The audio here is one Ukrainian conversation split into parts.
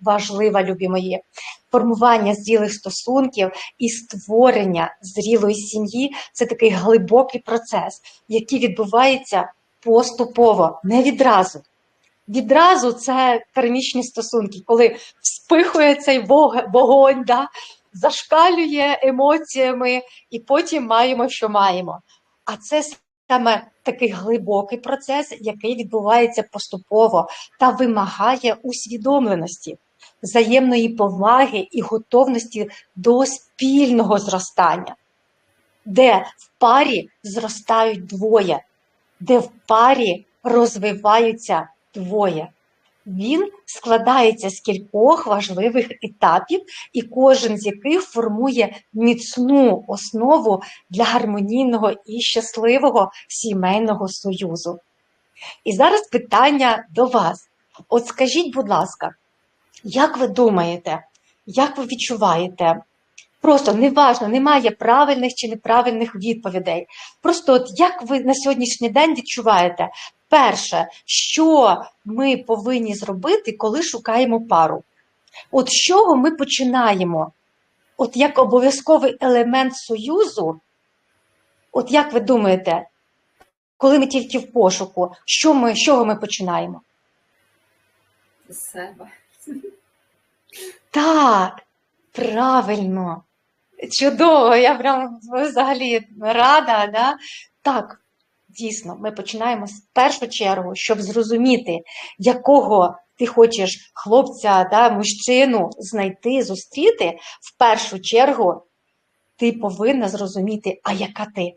важлива, любі мої. Формування зрілих стосунків і створення зрілої сім'ї це такий глибокий процес, який відбувається поступово, не відразу. Відразу це кармічні стосунки, коли вспихує цей вогонь, да, зашкалює емоціями, і потім маємо, що маємо. А це саме такий глибокий процес, який відбувається поступово та вимагає усвідомленості, взаємної поваги і готовності до спільного зростання, де в парі зростають двоє, де в парі розвиваються двоє. Він складається з кількох важливих етапів, і кожен з яких формує міцну основу для гармонійного і щасливого сімейного союзу. І зараз питання до вас. От скажіть, будь ласка, як ви думаєте, як ви відчуваєте? Просто неважно, немає правильних чи неправильних відповідей. Просто от як ви на сьогоднішній день відчуваєте, Перше, що ми повинні зробити, коли шукаємо пару? От з чого ми починаємо? От як обов'язковий елемент союзу, от як ви думаєте, коли ми тільки в пошуку, що ми, з чого ми починаємо? З себе. Так, правильно. Чудово, я прям взагалі рада, да? Так, дійсно, ми починаємо з першу чергу, щоб зрозуміти, якого ти хочеш хлопця, да, мужчину знайти, зустріти, в першу чергу ти повинна зрозуміти, а яка ти.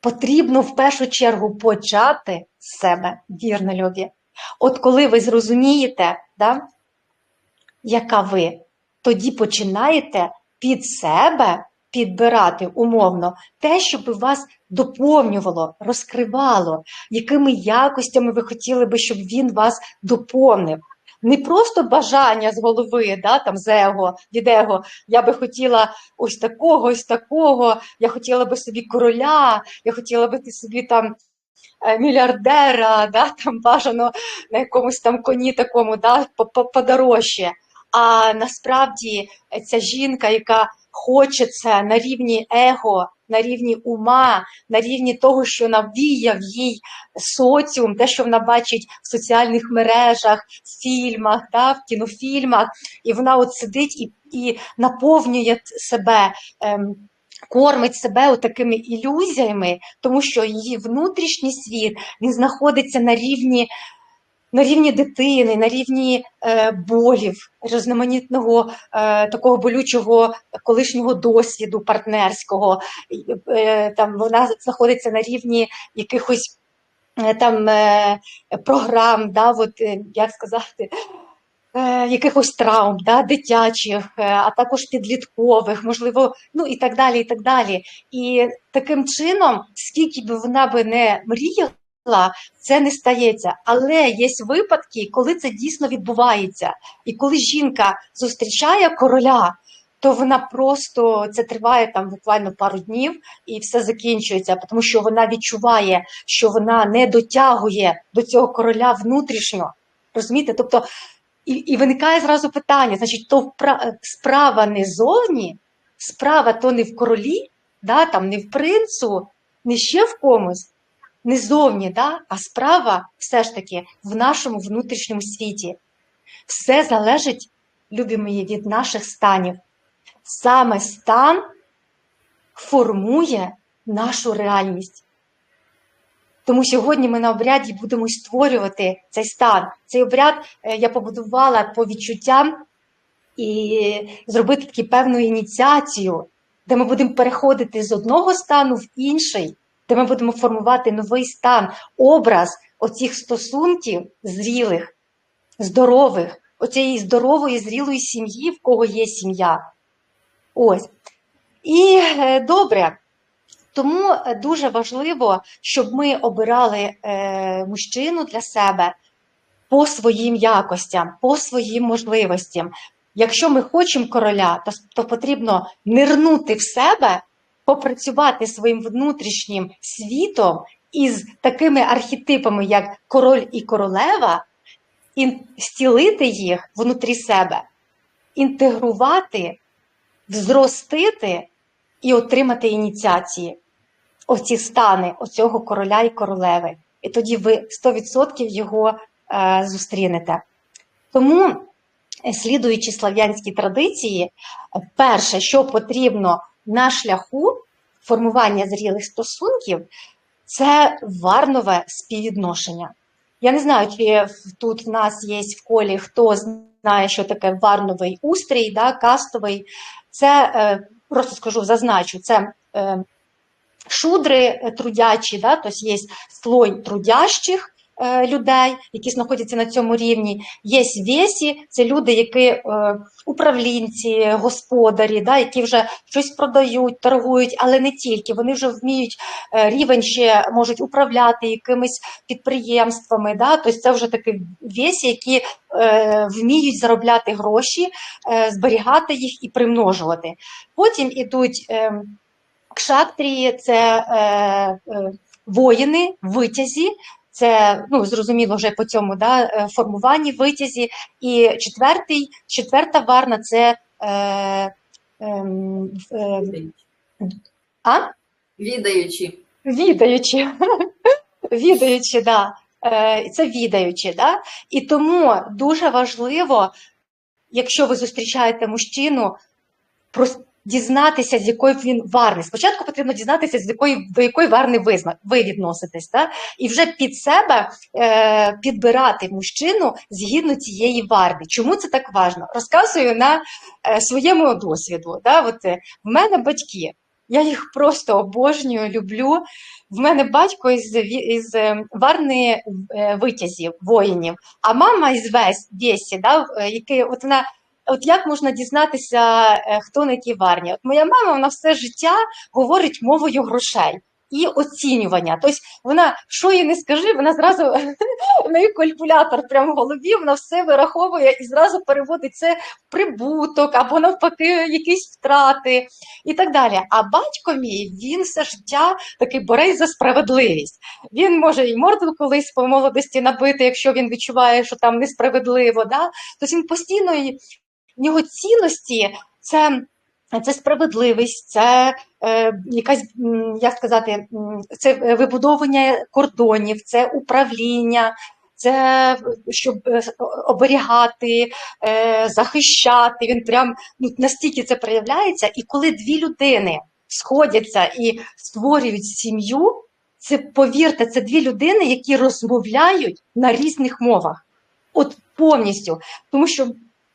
Потрібно в першу чергу почати з себе, вірно, любі. От коли ви зрозумієте, да, яка ви, тоді починаєте під себе підбирати умовно те, щоб вас доповнювало, розкривало, якими якостями ви хотіли би, щоб він вас доповнив. Не просто бажання з голови, да, там з его, від его, я би хотіла ось такого, ось такого, я хотіла би собі короля, я хотіла би собі там е, мільярдера, да, там бажано на якомусь там коні такому да, подорожче. А насправді ця жінка, яка хоче це на рівні его, на рівні ума, на рівні того, що навіяв їй соціум, те, що вона бачить в соціальних мережах, в фільмах, да, в кінофільмах, і вона от сидить і і наповнює себе. Ем, Кормить себе такими ілюзіями, тому що її внутрішній світ він знаходиться на рівні на рівні дитини, на рівні е, болів, різноманітного е, такого болючого колишнього досвіду партнерського. Е, там Вона знаходиться на рівні якихось е, там е, програм, да, от, е, як сказати. Е, якихось травм, да, дитячих, е, а також підліткових, можливо, ну і так далі. І так далі. І таким чином, скільки б вона би не мріяла, це не стається. Але є випадки, коли це дійсно відбувається. І коли жінка зустрічає короля, то вона просто це триває там буквально пару днів і все закінчується, тому що вона відчуває, що вона не дотягує до цього короля внутрішньо. Розумієте? Тобто, і і виникає зразу питання: значить, то справа не зовні, справа то не в королі, да, там, не в принцу, не ще в комусь не зовні, да? а справа все ж таки в нашому внутрішньому світі. Все залежить, любі мої, від наших станів. Саме стан формує нашу реальність. Тому сьогодні ми на обряді будемо створювати цей стан. Цей обряд е, я побудувала по відчуттям і зробити таку певну ініціацію, де ми будемо переходити з одного стану в інший де ми будемо формувати новий стан, образ оцих стосунків зрілих, здорових, оцієї здорової, зрілої сім'ї, в кого є сім'я. Ось. І е, добре. Тому дуже важливо, щоб ми обирали е, мужчину для себе по своїм якостям, по своїм можливостям. Якщо ми хочемо короля, то, то потрібно нирнути в себе попрацювати своїм внутрішнім світом із такими архетипами, як король і королева, ін- зцілити їх внутрі себе, інтегрувати, взростити і отримати ініціації. Оці стани оцього короля і королеви. І тоді ви 100% його е, зустрінете. Тому, е, слідуючи слав'янській традиції, перше, що потрібно на шляху формування зрілих стосунків, це варнове співвідношення. Я не знаю, чи тут в нас є в колі хто знає, що таке варновий устрій, да, кастовий. Це е, просто скажу, зазначу, це е, шудри е, трудячі, да, тобто є слой трудящих людей, які знаходяться на цьому рівні. Є весі, це люди, які е, управлінці, господарі, да, які вже щось продають, торгують, але не тільки. Вони вже вміють е, рівень ще можуть управляти якимись підприємствами. Да, тобто це вже такі весі, які е, вміють заробляти гроші, е, зберігати їх і примножувати. Потім ідуть. Е, Кшатрії це е, е, воїни, витязі, це ну, зрозуміло вже по цьому да, е, формуванні витязі. І четвертий, четверта варна це е, ем, е, а? Відаючи. відаючи. відаючи, да. Е, це відаючи. Да? І тому дуже важливо, якщо ви зустрічаєте мужчину, дізнатися, з якої він варни. Спочатку потрібно дізнатися, з якої до якої варни ви, ви відноситесь, да? і вже під себе е, підбирати мужчину згідно цієї варни. Чому це так важливо? Розказую на е, своєму досвіду. Да? От, е, в мене батьки. Я їх просто обожнюю, люблю. В мене батько із, із е, варни е, витязів, воїнів, а мама із весь Весі, да, е, який от вона. От як можна дізнатися, е, хто на якій варні? От моя мама вона все життя говорить мовою грошей і оцінювання. Тобто вона що їй не скажи, вона зразу в неї калькулятор прямо в голові, вона все вираховує і зразу переводить це в прибуток або навпаки якісь втрати і так далі. А батько мій він все життя такий борець за справедливість. Він може і морду колись по молодості набити, якщо він відчуває, що там несправедливо. Да? Тобто він постійно в нього цінності це. Це справедливість, це е, якась, як сказати, це вибудовування кордонів, це управління, це щоб е, оберігати, е, захищати. Він прям ну, настільки це проявляється. І коли дві людини сходяться і створюють сім'ю, це повірте, це дві людини, які розмовляють на різних мовах. От повністю. Тому що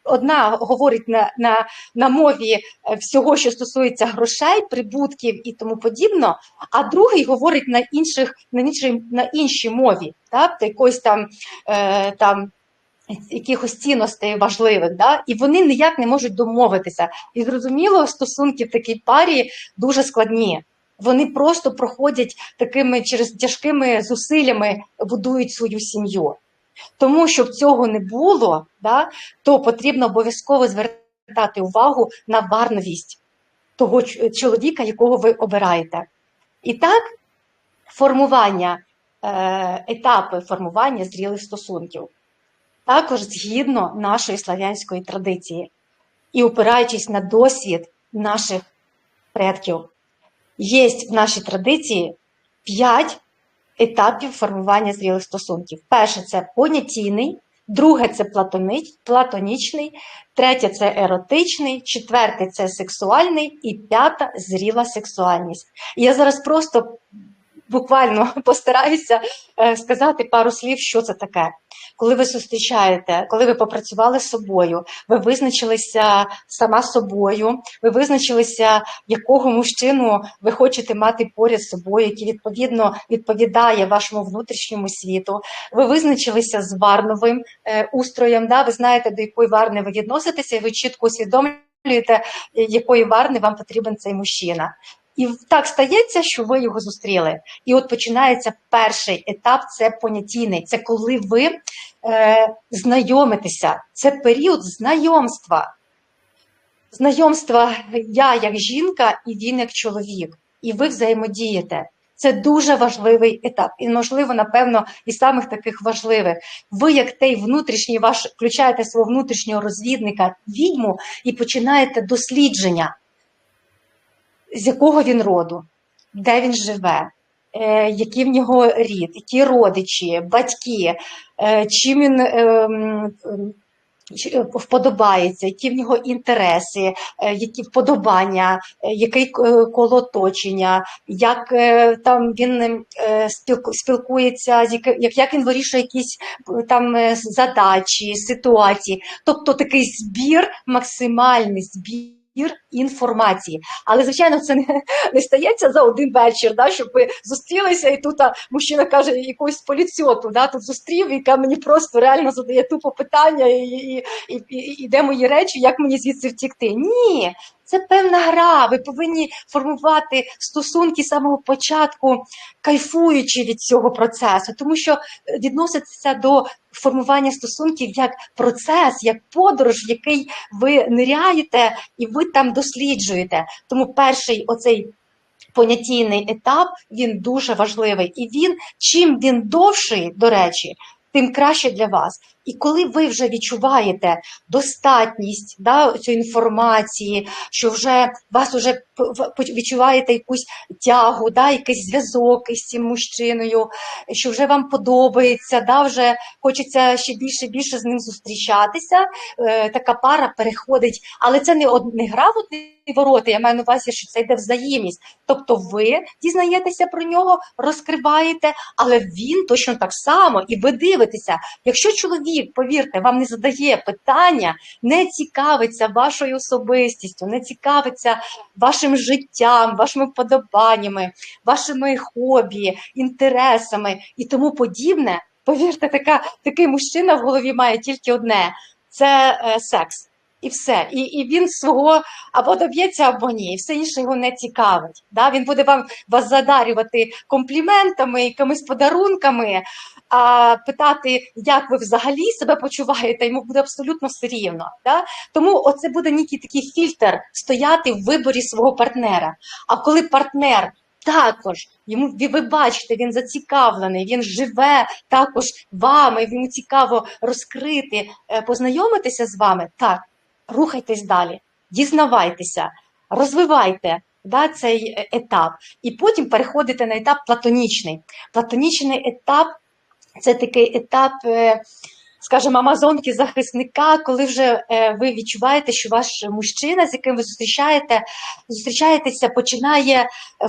одна говорить на, на, на мові е, всього, що стосується грошей, прибутків і тому подібно, а другий говорить на інших, на іншій, на іншій мові, так, якоїсь там, е, там якихось цінностей важливих, да? і вони ніяк не можуть домовитися. І зрозуміло, стосунки в такій парі дуже складні. Вони просто проходять такими через тяжкими зусиллями, будують свою сім'ю. Тому, щоб цього не було, да, то потрібно обов'язково звертати увагу на варновість того чоловіка, якого ви обираєте. І так, формування, е, етапи формування зрілих стосунків, також згідно нашої слав'янської традиції і опираючись на досвід наших предків. Є в нашій традиції п'ять етапів формування зрілих стосунків. Перше це понятійний, друге це платонічний, третє це еротичний, четверте це сексуальний і п'ята зріла сексуальність. Я зараз просто буквально постараюся е, сказати пару слів, що це таке. Коли ви зустрічаєте, коли ви попрацювали з собою, ви визначилися сама собою, ви визначилися, якого мужчину ви хочете мати поряд з собою, який відповідно відповідає вашому внутрішньому світу. Ви визначилися з варновим е, устроєм. Да? Ви знаєте, до якої варни ви відноситеся, і ви чітко усвідомлюєте, якої варни вам потрібен цей мужчина. І так стається, що ви його зустріли. І от починається перший етап це понятійний. Це коли ви е, знайомитеся. Це період знайомства. Знайомства я як жінка і він як чоловік. І ви взаємодієте. Це дуже важливий етап, і можливо, напевно, із самих таких важливих. Ви, як той внутрішній ваш, включаєте свого внутрішнього розвідника, відьму, і починаєте дослідження, з якого він роду, де він живе, е, який в нього рід, які родичі, батьки, е, чим він. е, м, м, чи- е, Вподобається, які в нього інтереси, які вподобання, е, який е, коло оточення, як там він е, спілкується, як, як він вирішує якісь там задачі, ситуації. Тобто такий збір, максимальний збір. Інформації, але звичайно, це не, не стається за один вечір, да, щоб ви зустрілися, і тут а, мужчина каже якогось поліціоту, да, тут зустрів, яка мені просто реально задає тупо питання, і, і, і, і, і де мої речі, як мені звідси втікти. Ні, це певна гра. Ви повинні формувати стосунки з самого початку, кайфуючи від цього процесу, тому що е, відноситися до формування стосунків як процес, як подорож, в який ви ниряєте і ви там досліджуєте. Тому перший оцей понятійний етап він дуже важливий. І він, чим він довший, до речі, тим краще для вас. І коли ви вже відчуваєте достатність да, цієї інформації, що вже вас вже відчуваєте якусь тягу, да, якийсь зв'язок із цим мужчиною, що вже вам подобається, да, вже хочеться ще більше більше з ним зустрічатися. Е, така пара переходить, але це не не гра в одні ворота. Я маю на увазі, що це йде взаємність. Тобто ви дізнаєтеся про нього, розкриваєте, але він точно так само, і ви дивитеся. Якщо чоловік, повірте, вам не задає питання, не цікавиться вашою особистістю, не цікавиться вашим життям, вашими вподобаннями, вашими хобі, інтересами і тому подібне. Повірте, така, такий мужчина в голові має тільки одне: це е, секс. І все. І, і він свого або доб'ється, або ні. І все інше його не цікавить. Да? Він буде вам вас задарювати компліментами, якимись подарунками, а питати, як ви взагалі себе почуваєте, йому буде абсолютно все рівно. Да? Тому оце буде некий такий фільтр стояти в виборі свого партнера. А коли партнер також йому ви ви бачите, він зацікавлений, він живе також вами, йому цікаво розкрити, е, познайомитися з вами. Так, рухайтесь далі, дізнавайтеся, розвивайте да, цей е, етап, і потім переходите на етап платонічний. Платонічний етап це такий етап. Скажімо, амазонки захисника, коли вже е, ви відчуваєте, що ваш мужчина, з яким ви зустрічаєте, зустрічаєтеся, починає е,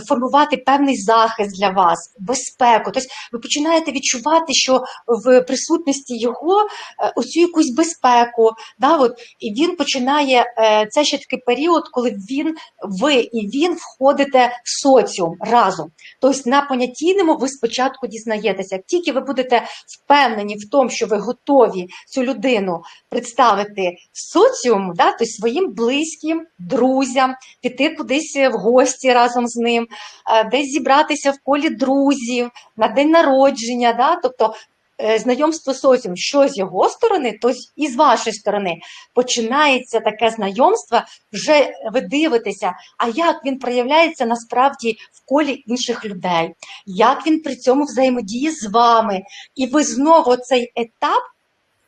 формувати певний захист для вас, безпеку. Тобто ви починаєте відчувати, що в присутності його е, оцю якусь безпеку. Да, от, і він починає це ще такий період, коли він, ви і він входите в соціум разом. Тобто на понятійному ви спочатку дізнаєтеся. Як тільки ви будете впевнені в тому, що ви готові цю людину представити соціуму, да, тобто своїм близьким, друзям, піти кудись в гості разом з ним, е, десь зібратися в колі друзів на день народження, да, тобто е, знайомство з соціумом, що з його сторони, то і з вашої сторони. Починається таке знайомство, вже ви дивитеся, а як він проявляється насправді в колі інших людей, як він при цьому взаємодіє з вами, і ви знову цей етап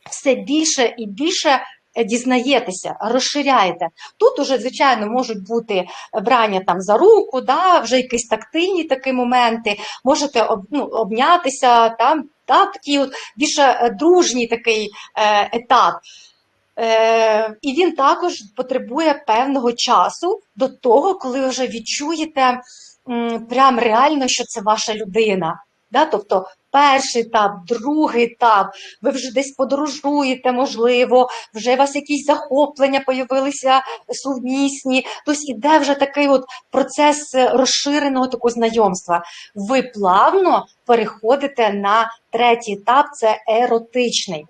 все більше і більше е, дізнаєтеся, розширяєте. Тут уже, звичайно, можуть бути брання там за руку, да, вже якісь тактильні такі моменти, можете ну, обнятися, там, да, такий от більше е, дружній такий е, етап. Е, і він також потребує певного часу до того, коли вже відчуєте м, прям реально, що це ваша людина. Да? Тобто перший етап, другий етап, ви вже десь подорожуєте, можливо, вже у вас якісь захоплення появилися сумісні. Тобто іде вже такий от процес е, розширеного такого знайомства. Ви плавно переходите на третій етап, це еротичний.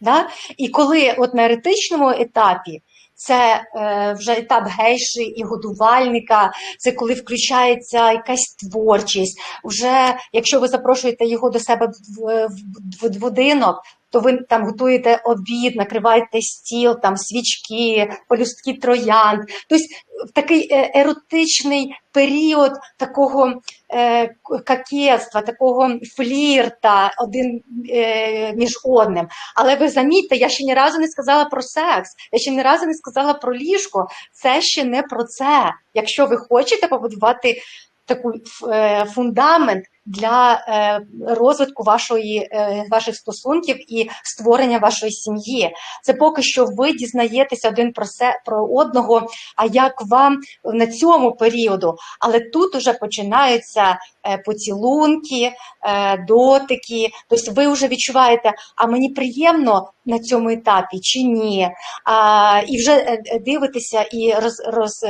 Да? І коли от на еретичному етапі це е, вже етап гейші і годувальника, це коли включається якась творчість. Вже якщо ви запрошуєте його до себе в, в, в будинок, то ви там готуєте обід, накриваєте стіл, там свічки, полюстки троянд. Тобто такий е, еротичний період такого е, кокетства, такого флірта один е, між одним. Але ви замітьте, я ще ні разу не сказала про секс, я ще ні разу не сказала про ліжко. Це ще не про це. Якщо ви хочете побудувати таку е, фундамент для е, розвитку вашої, е, ваших стосунків і створення вашої сім'ї. Це поки що ви дізнаєтеся один про се про одного. А як вам на цьому періоду? Але тут уже починаються поцілунки, дотики. Тобто ви вже відчуваєте, а мені приємно на цьому етапі чи ні? А, І вже дивитеся і роз, роз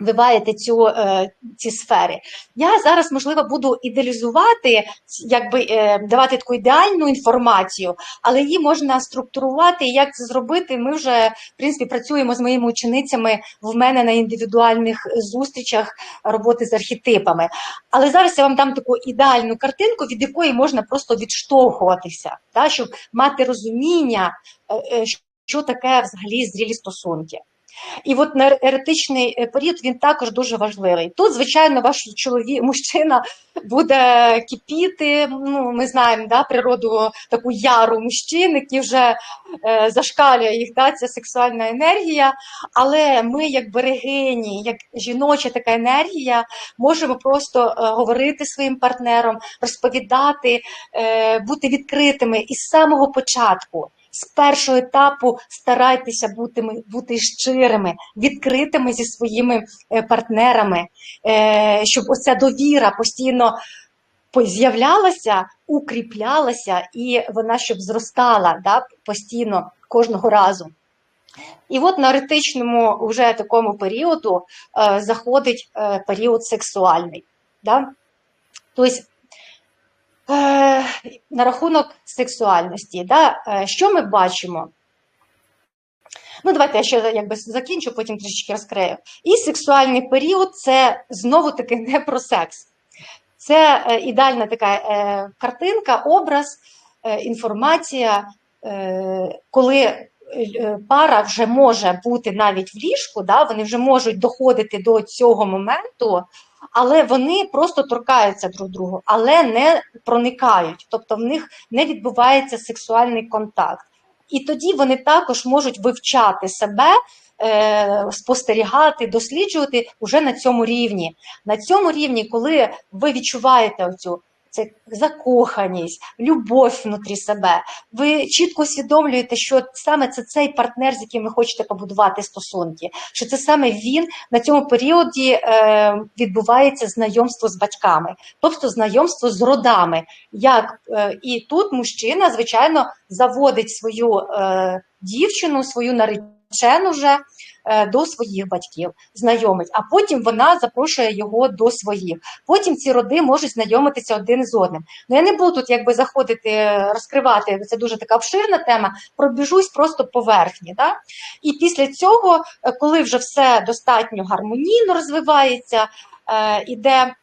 Виваєте цю е, ці сфери. Я зараз, можливо, буду ідеалізувати, якби е, давати таку ідеальну інформацію, але її можна структурувати. І як це зробити? Ми вже в принципі працюємо з моїми ученицями в мене на індивідуальних зустрічах роботи з архетипами. Але зараз я вам дам таку ідеальну картинку, від якої можна просто відштовхуватися, та, щоб мати розуміння, е, що таке взагалі зрілі стосунки. І от еретичний е, період він також дуже важливий. Тут, звичайно, ваш чоловік, мужчина буде кипіти. Ну, Ми знаємо да, природу таку яру мужчин, які вже е, зашкалює їх да, ця сексуальна енергія. Але ми, як берегині, як жіноча така енергія, можемо просто е, говорити своїм партнером, розповідати, е, бути відкритими із самого початку з першого етапу старайтеся бути бути щирими, відкритими зі своїми е, партнерами, е, щоб оця довіра постійно з'являлася, укріплялася, і вона щоб зростала да, постійно кожного разу. І от на еретичному вже такому періоду е, заходить е, період сексуальний. Да? Тобто на рахунок сексуальності. Да? Е, що ми бачимо? Ну, давайте я ще якби закінчу, потім трішечки розкрию. І сексуальний період це знову-таки не про секс. Це е, ідеальна така картинка, образ, інформація, коли пара вже може бути навіть в ліжку, да, вони вже можуть доходити до цього моменту, але вони просто торкаються друг другу, але не проникають, тобто в них не відбувається сексуальний контакт. І тоді вони також можуть вивчати себе, е, спостерігати, досліджувати уже на цьому рівні. На цьому рівні, коли ви відчуваєте оцю це закоханість, любов внутрі себе. Ви чітко усвідомлюєте, що саме це цей партнер, з яким ви хочете побудувати стосунки, що це саме він на цьому періоді е, відбувається знайомство з батьками, тобто знайомство з родами. Як е, І тут мужчина, звичайно, заводить свою е, дівчину, свою наречену вже. Е, до своїх батьків, знайомить, а потім вона запрошує його до своїх. Потім ці роди можуть знайомитися один з одним. Ну я не буду тут якби заходити, розкривати це дуже така обширна тема. Пробіжусь просто поверхні. Да? І після цього, е, коли вже все достатньо гармонійно розвивається, е, іде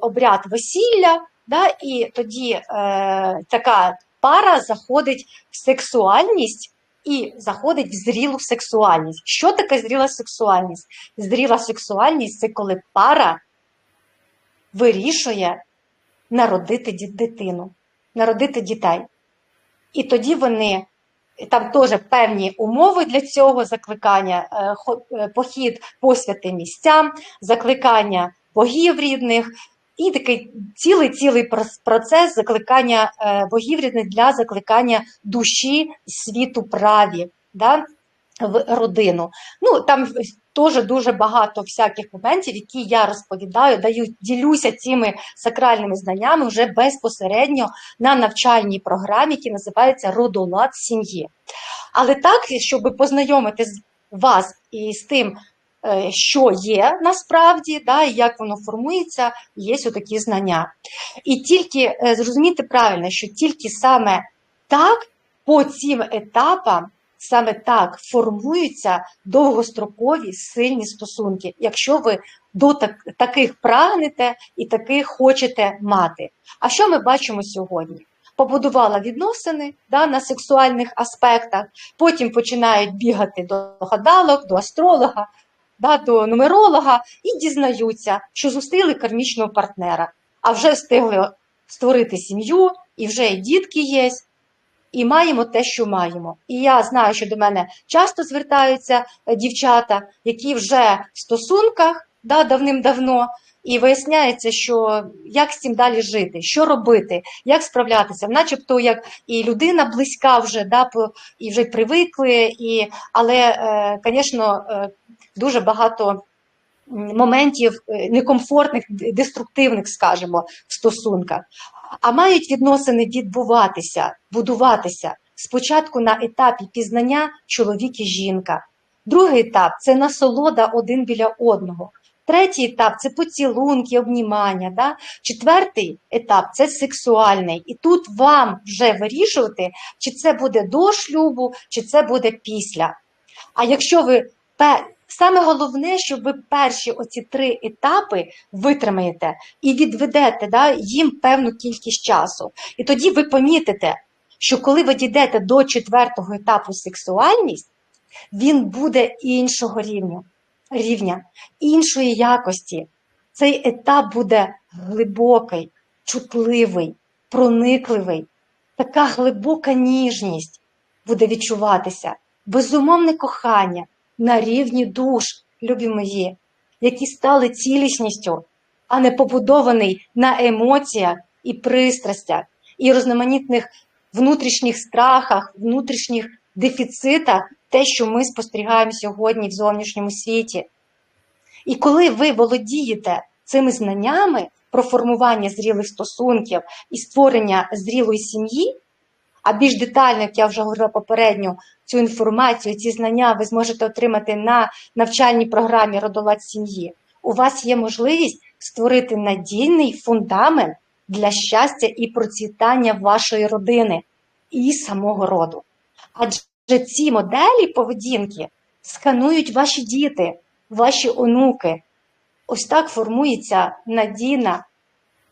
обряд весілля, да? і тоді е, така пара заходить в сексуальність і заходить в зрілу сексуальність. Що таке зріла сексуальність? Зріла сексуальність це коли пара вирішує народити дитину, народити дітей. І тоді вони. Там теж певні умови для цього закликання, е, е, похід по святим місцям, закликання богів рідних, і такий цілий-цілий процес закликання е, богів рідних для закликання душі світу праві да, в родину. Ну там теж дуже багато всяких моментів, які я розповідаю, даю, ділюся цими сакральними знаннями вже безпосередньо на навчальній програмі, які називається Родолад сім'ї. Але так, щоб познайомити вас із тим, Е, що є насправді, да, і як воно формується, є такі знання. І тільки е, зрозуміти правильно, що тільки саме так по цим етапам саме так формуються довгострокові сильні стосунки, якщо ви до так, таких прагнете і таких хочете мати. А що ми бачимо сьогодні? Побудувала відносини да, на сексуальних аспектах, потім починають бігати до гадалок, до астролога, да, до нумеролога і дізнаються, що зустріли кармічного партнера, а вже встигли створити сім'ю, і вже і дітки є, і маємо те, що маємо. І я знаю, що до мене часто звертаються е, дівчата, які вже в стосунках да, давним-давно, і виясняється, що як з цим далі жити, що робити, як справлятися, начебто як і людина близька вже, да, і вже привикли, і, але, звісно, дуже багато моментів е, некомфортних, деструктивних, скажімо, в стосунках. А мають відносини відбуватися, будуватися спочатку на етапі пізнання чоловік і жінка. Другий етап це насолода один біля одного. Третій етап це поцілунки, обнімання. Да? Четвертий етап це сексуальний. І тут вам вже вирішувати, чи це буде до шлюбу, чи це буде після. А якщо ви саме головне, щоб ви перші оці три етапи витримаєте і відведете да, їм певну кількість часу. І тоді ви помітите, що коли ви дійдете до четвертого етапу сексуальність, він буде іншого рівня, рівня іншої якості. Цей етап буде глибокий, чутливий, проникливий, така глибока ніжність буде відчуватися, безумовне кохання на рівні душ, любі мої, які стали цілісністю, а не побудований на емоціях і пристрастях, і різноманітних внутрішніх страхах, внутрішніх дефіцитах, те, що ми спостерігаємо сьогодні в зовнішньому світі. І коли ви володієте цими знаннями про формування зрілих стосунків і створення зрілої сім'ї, а більш детально, як я вже говорила попередньо, цю інформацію, ці знання ви зможете отримати на навчальній програмі Родолад сім'ї. У вас є можливість створити надійний фундамент для щастя і процвітання вашої родини і самого роду. Адже ці моделі поведінки сканують ваші діти, ваші онуки. Ось так формується надійна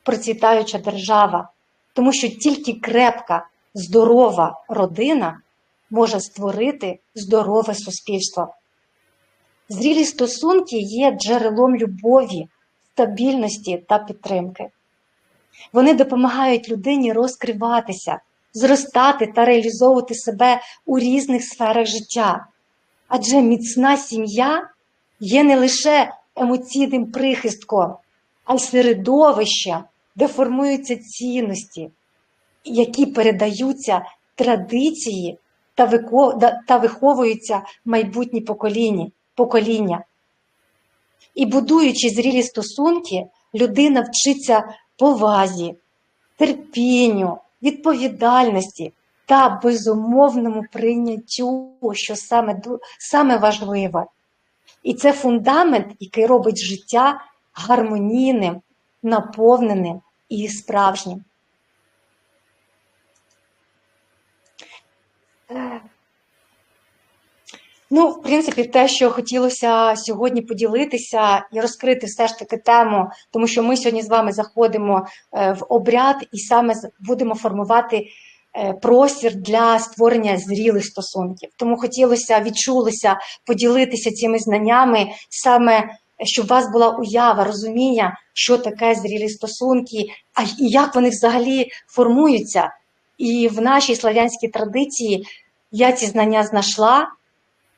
процвітаюча держава, тому що тільки крепка, здорова родина може створити здорове суспільство. Зрілі стосунки є джерелом любові, стабільності та підтримки. Вони допомагають людині розкриватися, зростати та реалізовувати себе у різних сферах життя. Адже міцна сім'я є не лише емоційним прихистком, а й середовищем, де формуються цінності, які передаються традиції та, виховуються майбутні покоління. покоління. І будуючи зрілі стосунки, людина вчиться повазі, терпінню, відповідальності та безумовному прийняттю, що саме, саме важливе. І це фундамент, який робить життя гармонійним, наповненим і справжнім. Ну, в принципі, те, що хотілося сьогодні поділитися і розкрити все ж таки тему, тому що ми сьогодні з вами заходимо е, в обряд і саме будемо формувати е, простір для створення зрілих стосунків. Тому хотілося, відчулося поділитися цими знаннями, саме щоб у вас була уява, розуміння, що таке зрілі стосунки, а і як вони взагалі формуються. І в нашій слав'янській традиції я ці знання знайшла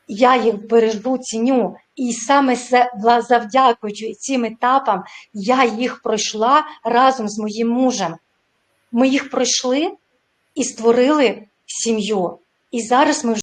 я їх бережу, ціню. І саме завдякуючи цим етапам, я їх пройшла разом з моїм мужем. Ми їх пройшли і створили сім'ю. І зараз ми